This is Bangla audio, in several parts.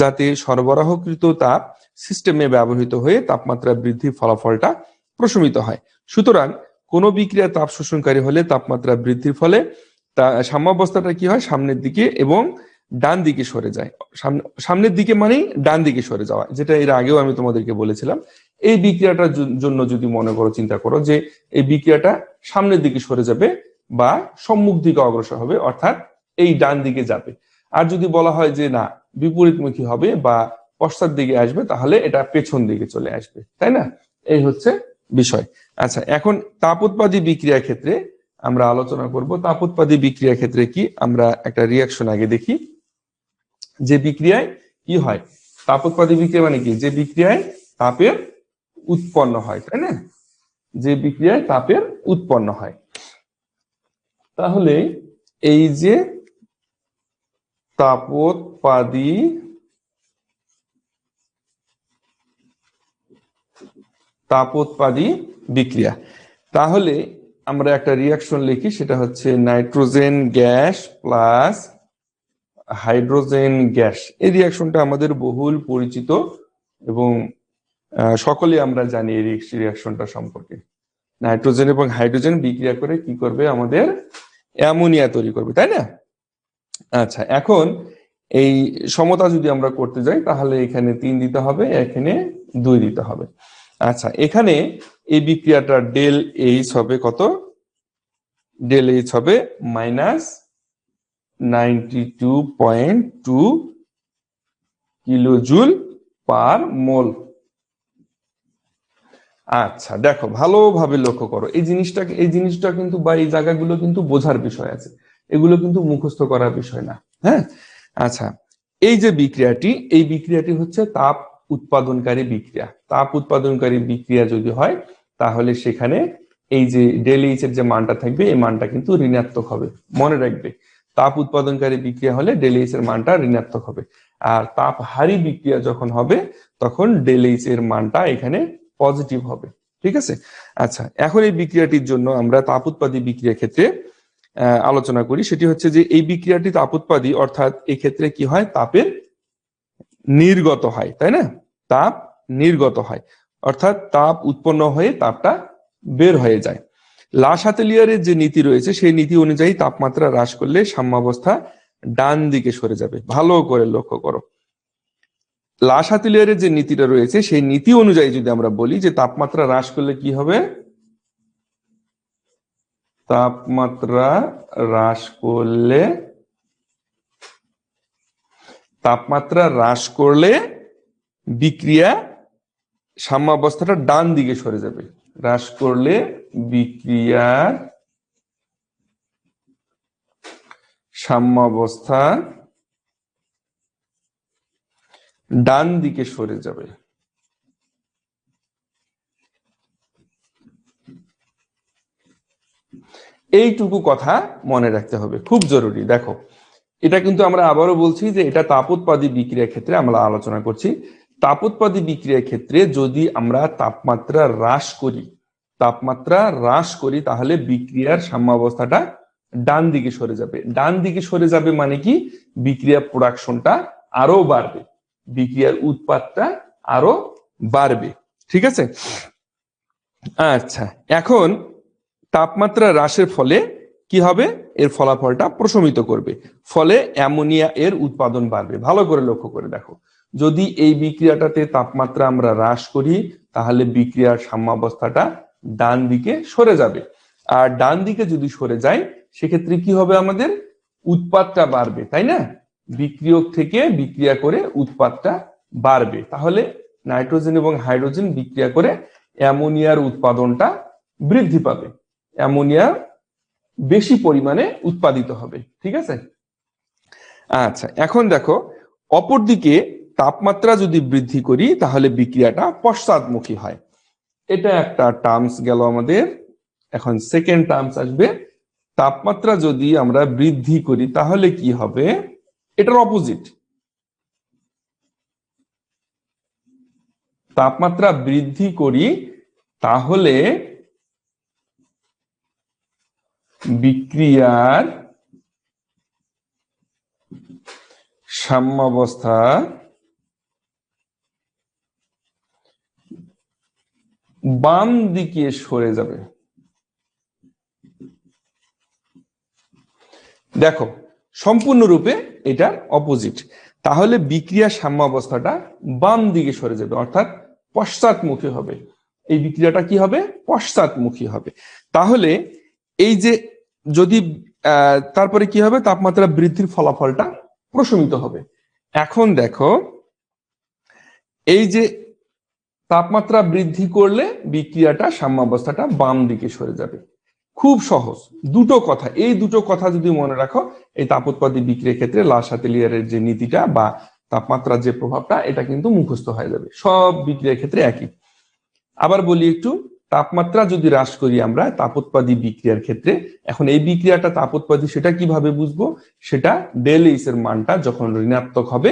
যাতে সরবরাহকৃত তাপ সিস্টেমে ব্যবহৃত হয়ে তাপমাত্রা বৃদ্ধির ফলাফলটা প্রশমিত হয়। সুতরাং কোনো বিক্রিয়া তাপ শোষণকারী হলে তাপমাত্রা বৃদ্ধির ফলে তা সাম্যাবস্থাটা কি হয়? সামনের দিকে এবং ডান দিকে সরে যায়। সামনের দিকে মানেই ডান দিকে সরে যাওয়া, যেটা এর আগেও আমি তোমাদেরকে বলেছিলাম। এই বিক্রিয়াটার জন্য যদি মনে করো, চিন্তা করো যে এই বিক্রিয়াটা সামনের দিকে সরে যাবে বা সম্মুখ দিকে অগ্রসর হবে, অর্থাৎ এই ডান দিকে যাবে। আর যদি বলা হয় যে না, বিপরীতমুখী হবে বা পশ্চাৎ দিকে আসবে, তাহলে এটা পেছন দিকে চলে আসবে, তাই না? এই হচ্ছে বিষয়। আচ্ছা এখন তাপ উৎপাদী বিক্রিয়া ক্ষেত্রে আমরা আলোচনা করব। তাপ উৎপাদী বিক্রিয়া ক্ষেত্রে কি? আমরা একটা রিয়াকশন আগে দেখি। যে বিক্রিয়ায় কি হয়? তাপ উৎপাদী বিক্রিয়া মানে কি? যে বিক্রিয়ায় তাপের উৎপন্ন হয়, তাই না? যে বিক্রিয়ায় তাপের উৎপন্ন হয়। তাহলে এই যে তাপোৎপাদী তাপোৎপাদী বিক্রিয়া। তাহলে আমরা একটা রিয়াকশন লিখি, সেটা হচ্ছে nitrogen gas plus hydrogen gas. এই রিয়াকশনটা আমাদের বহুল পরিচিত এবং সকলে আমরা জানি এই রিয়াকশনটা সম্পর্কে। নাইট্রোজেন এবং হাইড্রোজেন বিক্রিয়া করে কি করবে? আমাদের অ্যামোনিয়া তৈরি করবে, তাই না? আচ্ছা এখন এই সমতা যদি আমরা করতে যাই, তাহলে এখানে তিন দিতে হবে, এখানে দুই দিতে হবে। আচ্ছা এখানে এই বিক্রিয়াটা ডেল এইচ হবে কত? ডেল এইচ হবে minus ninety two point two per mole. আচ্ছা দেখো, ভালোভাবে লক্ষ্য করো। এই জিনিসটাকে, এই জিনিসটা কিন্তু বা এই জায়গাগুলো কিন্তু বোঝার বিষয় আছে। এগুলো কিন্তু মুখস্থ করার বিষয় না। হ্যাঁ? আচ্ছা এই যে বিক্রিয়াটি, এই বিক্রিয়াটি হচ্ছে তাপ উৎপাদনকারী বিক্রিয়া। তাপ উৎপাদনকারী বিক্রিয়া যদি হয়, তাহলে সেখানে এই যে ডেল এইচ এর যে মানটা থাকবে, এই মানটা কিন্তু ঋণাত্মক হবে। মনে রাখবে, তাপ উৎপাদনকারী বিক্রিয়া হলে ডেল এইচ এর মানটা ঋণাত্মক হবে। আর তাপ হারি বিক্রিয়া যখন হবে, তখন ডেল এইচ এর মানটা এখানে পজিটিভ হবে। ঠিক আছে? আচ্ছা এখন এই বিক্রিয়াটির জন্য আমরা তাপ উৎপাদী বিক্রিয়া ক্ষেত্রে আলোচনা করি, সেটি হচ্ছে যে এই বিক্রিয়াটি তাপ উৎপাদী অর্থাৎ এই ক্ষেত্রে কি হয়? তাপের নির্গত হয়, তাই না? তাপ নির্গত হয়, অর্থাৎ তাপ উৎপন্ন হয়ে তাপটা বের হয়ে যায়। লাসাতেলিয়ারের যে নীতি রয়েছে, সেই নীতি অনুযায়ী তাপমাত্রা হ্রাস করলে সাম্যাবস্থা ডান দিকে সরে যাবে। ভালো করে লক্ষ্য করো। লাসাতেলিয়ারের যে নীতিটা রয়েছে, সেই নীতি অনুযায়ী যদি আমরা বলি যে তাপমাত্রা হ্রাস করলে কি হবে? তাপমাত্রা হ্রাস করলে, তাপমাত্রা হ্রাস করলে বিক্রিয়া সাম্যাবস্থাটা ডান দিকে সরে যাবে। হ্রাস করলে বিক্রিয়ার সাম্যাবস্থা ডান দিকে সরে যাবে। এইটুকু কথা মনে রাখতে হবে, খুব জরুরি। দেখো, এটা কিন্তু আমরা আবারও বলছি যে এটা তাপোৎপাদী বিক্রিয়ার ক্ষেত্রে আমরা আলোচনা করছি। তাপোৎপাদী বিক্রিয়ার ক্ষেত্রে যদি আমরা তাপমাত্রা হ্রাস করি, তাপমাত্রা হ্রাস করি, তাহলে বিক্রিয়ার সাম্যাবস্থাটা ডান দিকে সরে যাবে। ডান দিকে সরে যাবে মানে কি? বিক্রিয়া প্রোডাকশনটা আরও বাড়বে, বিক্রিয়ার উৎপাদটা আরও বাড়বে। ঠিক আছে? আচ্ছা এখন তাপমাত্রা হ্রাসের ফলে কি হবে? এর ফলাফলটা প্রশমিত করবে। ফলে অ্যামোনিয়া এর উৎপাদন বাড়বে। ভালো করে লক্ষ্য করে দেখো। যদি এই বিক্রিয়াটাতে তাপমাত্রা আমরা হ্রাস করি, তাহলে বিক্রিয়ার সাম্যাবস্থাটা ডান দিকে সরে যাবে। আর ডান দিকে যদি সরে যায়, সেক্ষেত্রে কি হবে আমাদের? উৎপাদটা বাড়বে, তাই না? বিক্রিয়ক থেকে বিক্রিয়া করে উৎপাদটা বাড়বে। তাহলে নাইট্রোজেন এবং হাইড্রোজেন বিক্রিয়া করে অ্যামোনিয়ার উৎপাদনটা বৃদ্ধি পাবে। অ্যামোনিয়া বেশি পরিমাণে উৎপাদিত হবে, ঠিক আছে? আচ্ছা এখন দেখো, অপরদিকে তাপমাত্রা যদি বৃদ্ধি করি, তাহলে বিক্রিয়াটা পশ্চাদমুখী হয়। এটা একটা টার্মস গেল আমাদের। এখন সেকেন্ড টার্মস আসবে। তাপমাত্রা যদি আমরা বৃদ্ধি করি, তাহলে কি হবে? এটার অপোজিট তাপমাত্রা বৃদ্ধি করি, তাহলে বিক্রিয়ার সাম্যাবস্থা বাম দিকে সরে যাবে। দেখো, সম্পূর্ণরূপে এটার অপোজিট তাহলে বিক্রিয়া সাম্যাবস্থাটা বাম দিকে সরে যাবে, অর্থাৎ পশ্চাৎমুখী হবে। এই বিক্রিয়াটা কি হবে? পশ্চাৎমুখী হবে। তাহলে এই যে যদি তারপরে কি হবে? তাপমাত্রা বৃদ্ধির ফলাফলটা প্রশমিত হবে। এখন দেখো, এই যে তাপমাত্রা বৃদ্ধি করলে বিক্রিয়াটা, সাম্যাবস্থাটা বাম দিকে সরে যাবে। খুব সহজ। দুটো কথা। এই দুটো কথা যদি মনে রাখো, এই তাপোৎপাদী বিক্রিয়ার ক্ষেত্রে লাসাতেলিয়ারের যে নীতিটা বা তাপমাত্রার যে প্রভাবটা, এটা কিন্তু মুখস্থ হয়ে যাবে। সব বিক্রিয়ার ক্ষেত্রে একই। আবার বলি একটু তাপমাত্রা যদি হ্রাস করি আমরা, তাপোৎপাদী বিক্রিয়ার ক্ষেত্রে, এখন এই বিক্রিয়াটা তাপোৎপাদী সেটা কীভাবে বুঝব? সেটা ডেল এইচ এর মানটা যখন ঋণাত্মক হবে,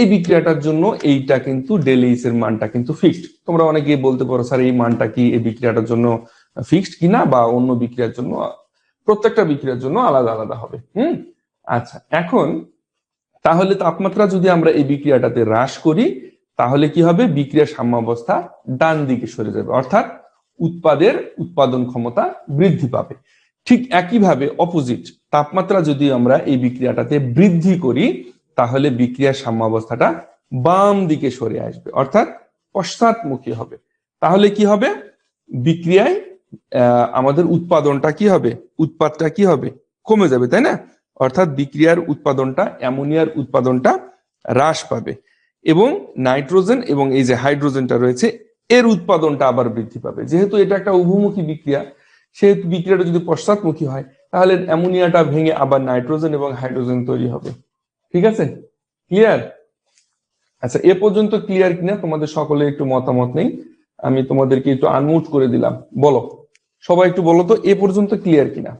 এই বিক্রিয়াটার জন্য এইটা কিন্তু ডেল এইচ এর মানটা কিন্তু ফিক্সড তোমরা অনেকে বলতে পারো, স্যার, এই মানটা কি এই বিক্রিয়াটার জন্য ফিক্সড কিনা বা অন্য বিক্রিয়ার জন্য? প্রত্যেকটা বিক্রিয়ার জন্য আলাদা আলাদা হবে। হুম? আচ্ছা এখন তাহলে তাপমাত্রা যদি আমরা এই বিক্রিয়াটাতে হ্রাস করি, তাহলে কি হবে? বিক্রিয়া সাম্যাবস্থা ডান দিকে সরে যাবে। অর্থাৎ উৎপাদের উৎপাদন ক্ষমতা বৃদ্ধি পাবে। ঠিক একইভাবে অপোজিট তাপমাত্রা যদি আমরা এই বিক্রিয়াটাতে বৃদ্ধি করি, তাহলে বিক্রিয়ার সাম্যাবস্থাটা বাম দিকে সরে আসবে, অর্থাৎ পশ্চাৎমুখী হবে। তাহলে কি হবে? বিক্রিয়ায় আমাদের উৎপাদনটা কি হবে? উৎপাদটা কি হবে? কমে যাবে, তাই না? অর্থাৎ বিক্রিয়ার উৎপাদনটা, অ্যামোনিয়ার উৎপাদনটা হ্রাস পাবে। এবং নাইট্রোজেন এবং এই যে হাইড্রোজেনটা রয়েছে এর উৎপাদনটা আবার বৃদ্ধি পাবে। যেহেতু এটা একটা উভমুখী বিক্রিয়া, সেহেতু বিক্রিয়াটা যদি পশ্চাৎমুখী হয়, তাহলে অ্যামোনিয়াটা ভেঙে আবার নাইট্রোজেন এবং হাইড্রোজেন তৈরি হবে। ঠিক আছে? ক্লিয়ার আচ্ছা এ পর্যন্ত ক্লিয়ার কিনা? তোমাদের সকলে একটু মতামত নেই। আমি তোমাদেরকে একটু আনমুট করে দিলাম। বলো। সবাই একটু বলো তো, এ পর্যন্ত ক্লিয়ার কিনা?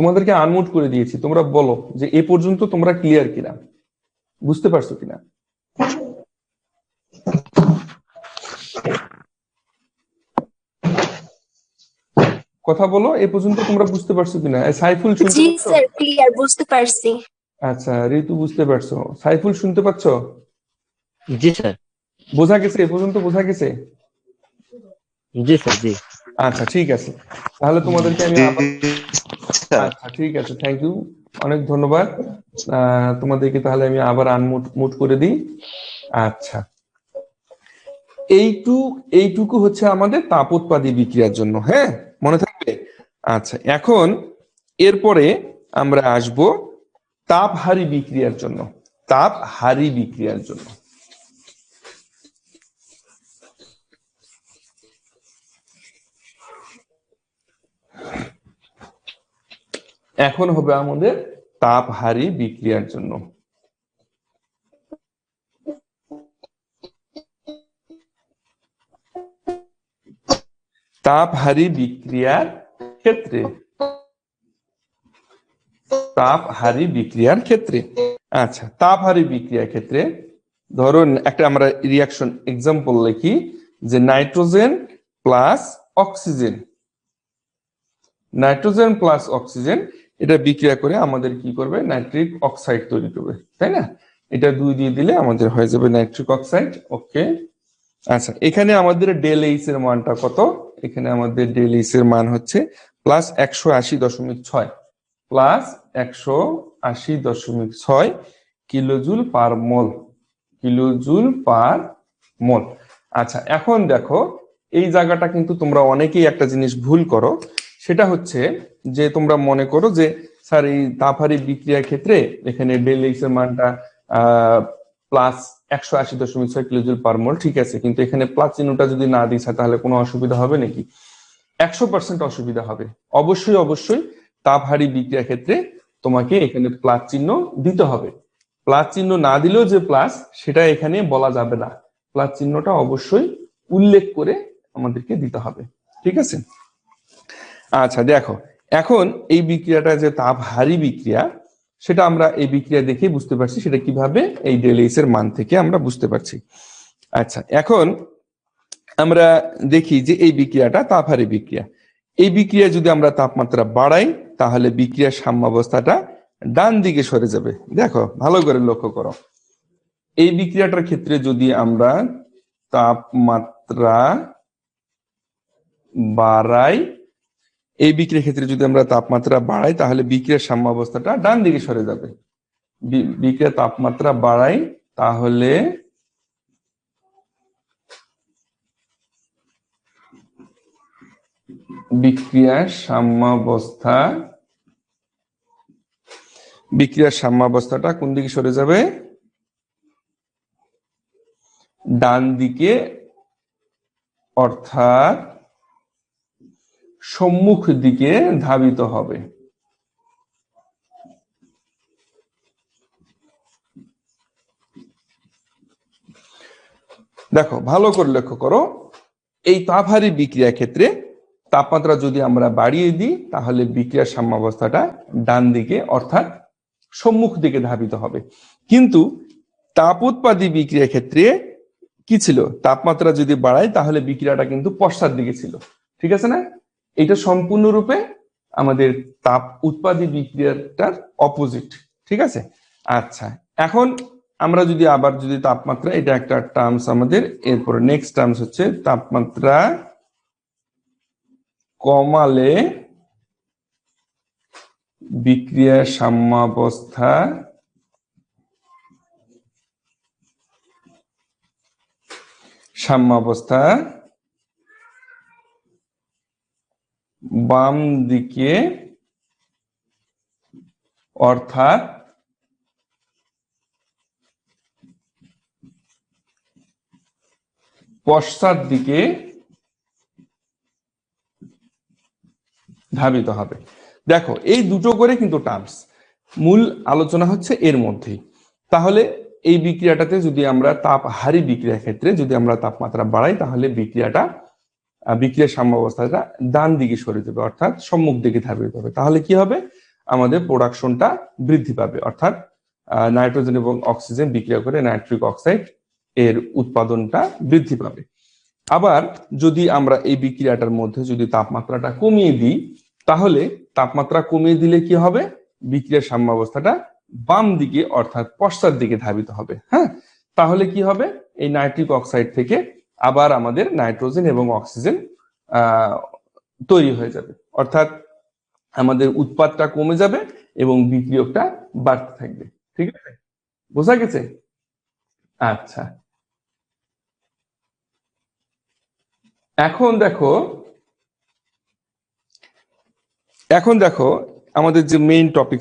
তোমাদেরকে আনমুট করে দিয়েছি। তোমরা বলো যে এ পর্যন্ত তোমরা ক্লিয়ার কিনা? বুঝতে পারছ কিনা? কথা বলো এ পর্যন্ত তোমরা বুঝতে পারছ কিনা? সাইফুল শুনতে জি স্যার ক্লিয়ার বুঝতে পারছি। আচ্ছা ঋতু বুঝতে পারছ। সাইফুল শুনতে পাচ্ছ? জি স্যার। বোঝা গেছে এ পর্যন্ত বোঝা গেছে? জি স্যার জি। আচ্ছা ঠিক আছে। তাহলে তোমাদেরকে আমি আবার আচ্ছা। ঠিক আছে থ্যাংক ইউ অনেক ধন্যবাদ। তোমাদেরকে তাহলে আমি আবার আনমুট মুট করে দিই। আচ্ছা। এইটু, এইটুকু হচ্ছে আমাদের তাপোৎপাদী বিক্রিয়ার জন্য হ্যাঁ? মনে থাকবে? আচ্ছা এখন এরপরে আমরা আসব তাপহারী বিক্রিয়ার জন্য, তাপহারী বিক্রিয়ার জন্য। এখন হবে আমাদের তাপহারী বিক্রিয়ার জন্য। তাপহারী বিক্রিয়ার ক্ষেত্রে। তাপহারী বিক্রিয়ার ক্ষেত্রে। আচ্ছা তাপহারী বিক্রিয়ার ক্ষেত্রে ধরুন একটা আমরা রিয়াকশন এক্সাম্পল লিখি যে nitrogen plus oxygen. Nitrogen plus oxygen এটা বিক্রিয়া করে আমাদের কি করবে? নাইট্রিক অক্সাইড তৈরি করবে, তাই না? এটা দুই দিয়ে দিলে আমাদের হয়ে যাবে নাইট্রিক অক্সাইড ওকে আচ্ছা এখানে আমাদের ডেল এইচ এর মানটা কত? এখানে আমাদের ডেল এইচ এর মান হচ্ছে প্লাস একশো আশি দশমিক ছয় প্লাস একশো আশি দশমিক ছয় কিলোজুল পার মোল কিলোজুল পার মোল আচ্ছা এখন দেখো, এই জায়গাটা কিন্তু তোমরা অনেকেই একটা জিনিস ভুল করো, সেটা হচ্ছে যে তোমরা মনে করো যে, স্যার, এই তাপহারি বিক্রিয়ার ক্ষেত্রে এখানে ডেল এক্সের মানটা প্লাস একশো আশি দশমিক ছয় কিলোজুল পার মোল ঠিক আছে, কিন্তু এখানে প্লাস চিহ্নটা যদি না দিই তাহলে কোনো অসুবিধা হবে নাকি? একশো পার্সেন্ট অসুবিধা হবে। অবশ্যই অবশ্যই তাপহারি বিক্রিয়ার ক্ষেত্রে তোমাকে এখানে প্লাস চিহ্ন দিতে হবে। প্লাস চিহ্ন না দিলেও যে প্লাস সেটা এখানে বলা যাবে না। প্লাস চিহ্নটা অবশ্যই উল্লেখ করে আমাদেরকে দিতে হবে। ঠিক আছে? আচ্ছা দেখো এখন এই বিক্রিয়াটা যে তাপহারী বিক্রিয়া, সেটা আমরা এই বিক্রিয়া দেখে বুঝতে পারছি, সেটা কীভাবে এই ডেলিস এর মান থেকে আমরা বুঝতে পারছি। আচ্ছা এখন আমরা দেখি যে এই বিক্রিয়াটা তাপহারী বিক্রিয়া। এই বিক্রিয়া যদি আমরা তাপমাত্রা বাড়াই, তাহলে বিক্রিয়ার সাম্যাবস্থাটা ডান দিকে সরে যাবে। দেখো, ভালো করে লক্ষ্য করো। এই বিক্রিয়াটার ক্ষেত্রে যদি আমরা তাপমাত্রা বাড়াই এই বিক্রিয়ার ক্ষেত্রে যদি আমরা তাপমাত্রা বাড়াই, তাহলে বিক্রিয়ার সাম্যাবস্থাটা ডান দিকে সরে যাবে। বিক্রিয়ার তাপমাত্রা বাড়াই, তাহলে বিক্রিয়ার সাম্যাবস্থা, বিক্রিয়ার সাম্যাবস্থাটা কোন দিকে সরে যাবে? ডান দিকে অর্থাৎ সম্মুখ দিকে ধাবিত হবে। দেখো, ভালো করে লক্ষ্য করো, এই তাপহারী বিক্রিয়া ক্ষেত্রে তাপমাত্রা যদি আমরা বাড়িয়ে দিই, তাহলে বিক্রিয়ার সাম্যাবস্থাটা ডান দিকে অর্থাৎ সম্মুখ দিকে ধাবিত হবে। কিন্তু তাপ উৎপাদী বিক্রিয়া ক্ষেত্রে কি ছিল? তাপমাত্রা যদি বাড়ায়, তাহলে বিক্রিয়াটা কিন্তু পশ্চাৎ দিকে ছিল। ঠিক আছে না? এটা সম্পূর্ণরূপে আমাদের তাপ উৎপাদী বিক্রিয়াটার অপোজিট ঠিক আছে? আচ্ছা এখন আমরা যদি আবার যদি তাপমাত্রা, এটা একটা টার্মস আমাদের, এরপর নেক্সট টার্মস হচ্ছে তাপমাত্রা কমালে বিক্রিয়া সাম্যাবস্থা সাম্যাবস্থা বাম দিকে, অর্থাৎ পশ্চাৎ দিকে ধাবিত হবে। দেখো, এই দুটো করে কিন্তু টার্মস মূল আলোচনা হচ্ছে এর মধ্যেই। তাহলে এই বিক্রিয়াটাতে যদি আমরা তাপ হারি বিক্রিয়ার ক্ষেত্রে যদি আমরা তাপমাত্রা বাড়াই, তাহলে বিক্রিয়াটা বিক্রিয়ার সাম্যাবস্থাটা ডান দিকে সরে যাবে অর্থাৎ সম্মুখ দিকে ধাবিত হবে। তাহলে কি হবে? আমাদের প্রোডাকশনটা বৃদ্ধি পাবে, অর্থাৎ নাইট্রোজেন এবং অক্সিজেন বিক্রিয়া করে নাইট্রিক অক্সাইড এর উৎপাদনটা বৃদ্ধি পাবে। আবার যদি আমরা এই বিক্রিয়াটার মধ্যে যদি তাপমাত্রাটা কমিয়ে দিই, তাহলে তাপমাত্রা কমিয়ে দিলে কি হবে? বিক্রিয়ার সাম্যাবস্থাটা বাম দিকে অর্থাৎ পশ্চাৎ দিকে ধাবিত হবে হ্যাঁ? তাহলে কি হবে? এই নাইট্রিক অক্সাইড থেকে আবার আমাদের নাইট্রোজেন এবং অক্সিজেন তৈরি হয়ে যাবে। অর্থাৎ আমাদের উৎপাদটা কমে যাবে এবং বিক্রিয়কটা বাড়তে থাকবে। ঠিক আছে? বোঝা গেছে? আচ্ছা। এখন দেখো এখন দেখো আমাদের যে মেইন টপিক